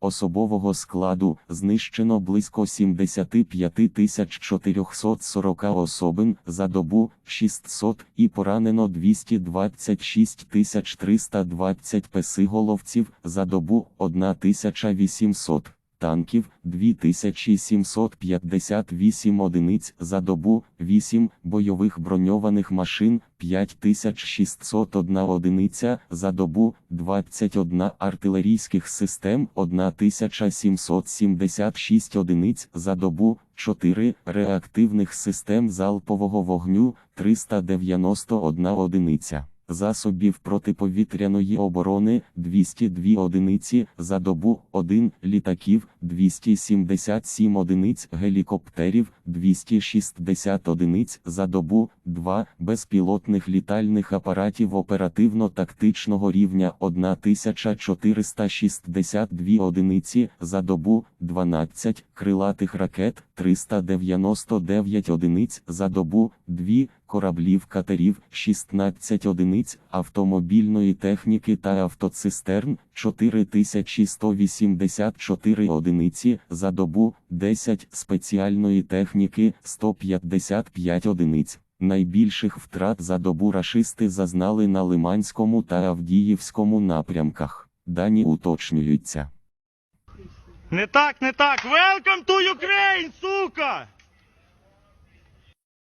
Особового складу знищено близько 75 440 особин за добу 600 і поранено 226 320 песиголовців за добу 1800 танків 2758 одиниць за добу, 8 бойових броньованих машин 5601 одиниця за добу, 21 артилерійських систем 1776 одиниць за добу, 4 реактивних систем залпового вогню 391 одиниця. Засобів протиповітряної оборони 202 одиниці за добу, 1 літаків 277 одиниць гелікоптерів 260 одиниць за добу, 2 безпілотних літальних апаратів оперативно-тактичного рівня 1462 одиниці за добу, 12 крилатих ракет 399 одиниць за добу, 2 кораблів катерів 16 одиниць автомобільної техніки та автоцистерн 4184 одиниці за добу, 10 спеціальної техніки 155 одиниць. Найбільших втрат за добу рашисти зазнали на Лиманському та Авдіївському напрямках. Дані уточнюються. Не так, не так. Welcome to Ukraine, сука!